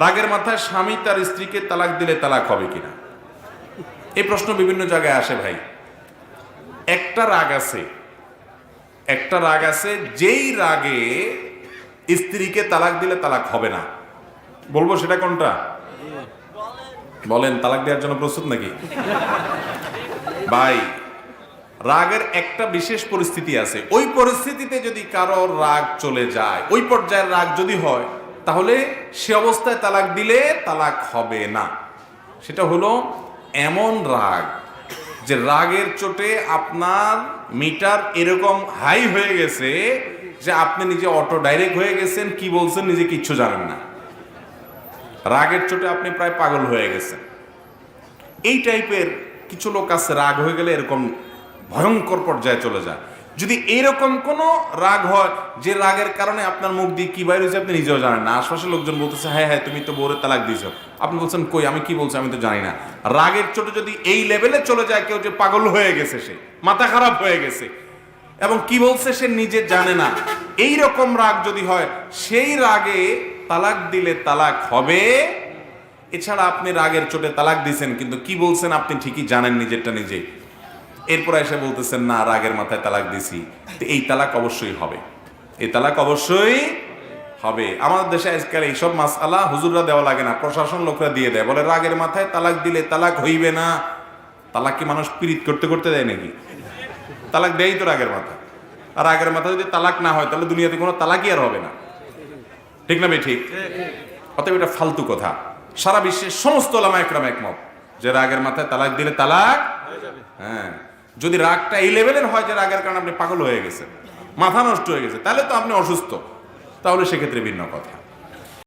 রাগের মাথায় স্বামী তার স্ত্রীকে তালাক দিলে তালাক হবে কিনা? এই প্রশ্ন বিভিন্ন জায়গায় আসে ভাই। একটা রাগ আছে, একটা রাগ আছে, যেই রাগে স্ত্রীকে তালাক দিলে তালাক হবে না। বলব সেটা কোনটা? বলেন, তালাক দেওয়ার জন্য প্রস্তুত নাকি? ভাই, রাগের একটা বিশেষ পরিস্থিতি আছে। ওই পরিস্থিতিতে যদি কারও রাগ চলে যায়, ওই পর্যায়ের রাগ যদি হয় তাহলে সে অবস্থায় তালাক দিলে তালাক হবে না। সেটা হলো এমন রাগ যে রাগের চোটে আপনার মিটার এরকম হাই হয়ে গেছে যে আপনি নিজে অটো ডাইরেক্ট হয়ে গেছেন, কি বলছেন নিজে কিচ্ছু জানেন না। রাগের চোটে আপনি প্রায় পাগল হয়ে গেছেন। এই টাইপের কিছু লোক আছে, রাগ হয়ে গেলে এরকম ভয়ঙ্কর পর্যায়ে চলে যায়। যদি এরকম কোনো রাগ হয়, যে রাগের কারণে আপনার মুখ দিয়ে কি বাইরে আপনি নিজেও জানেন না। আশপাশের লোকজন বলতেছে হ্যাঁ হ্যাঁ তুমি তো বউরে তালাক দিয়েছ। আপনি বলছেন, কই, আমি কি বলছি আমি তো জানি না। রাগের চোটে যদি এই লেভেলে চলে যায়, কেউ যে পাগল হয়ে গেছে সে, মাথা খারাপ হয়ে গেছে। এবং কি বলছে সে নিজে জানে না। এই রকম রাগ যদি হয়, সেই রাগে তালাক দিলে তালাক হবে। এছাড়া আপনি রাগের চোটে তালাক দিয়েছেন, কিন্তু কি বলছেন আপনি ঠিকই জানেন নিজেরটা নিজে এরপর এসে বলতেছেন না রাগের মাথায় তালাক দিছি। তো এই তালাক অবশ্যই হবে। এই তালাক অবশ্যই হবে। আমাদের দেশে আজকাল এইসব মাস আলা হুজুররা দেওয়া লাগে না। প্রশাসন লোকরা দিয়ে দেয়। বলে রাগের মাথায় তালাক দিলে তালাক হইবে না। তালাক কি মানুষ পীড়িত করতে করতে দেয় নাকি? তালাক দেয় তো রাগের মাথা। আর রাগের মাথা যদি তালাক না হয় তাহলে দুনিয়াতে কোনো তালাকই আর হবে না। ঠিক না ভাই ঠিক? অতএব এটা ফালতু কথা। সারা বিশ্বের সমস্ত ওলামা একরাম একমত যে রাগের মাথায় তালাক দিলে তালাক হ্যাঁ। যদি রাগটা এই লেভেলের হয় যে রাগের কারণে আপনি পাগল হয়ে গেছেন, মাথা নষ্ট হয়ে গেছে, তাহলে তো আপনি অসুস্থ। তাহলে সেক্ষেত্রে ভিন্ন কথা।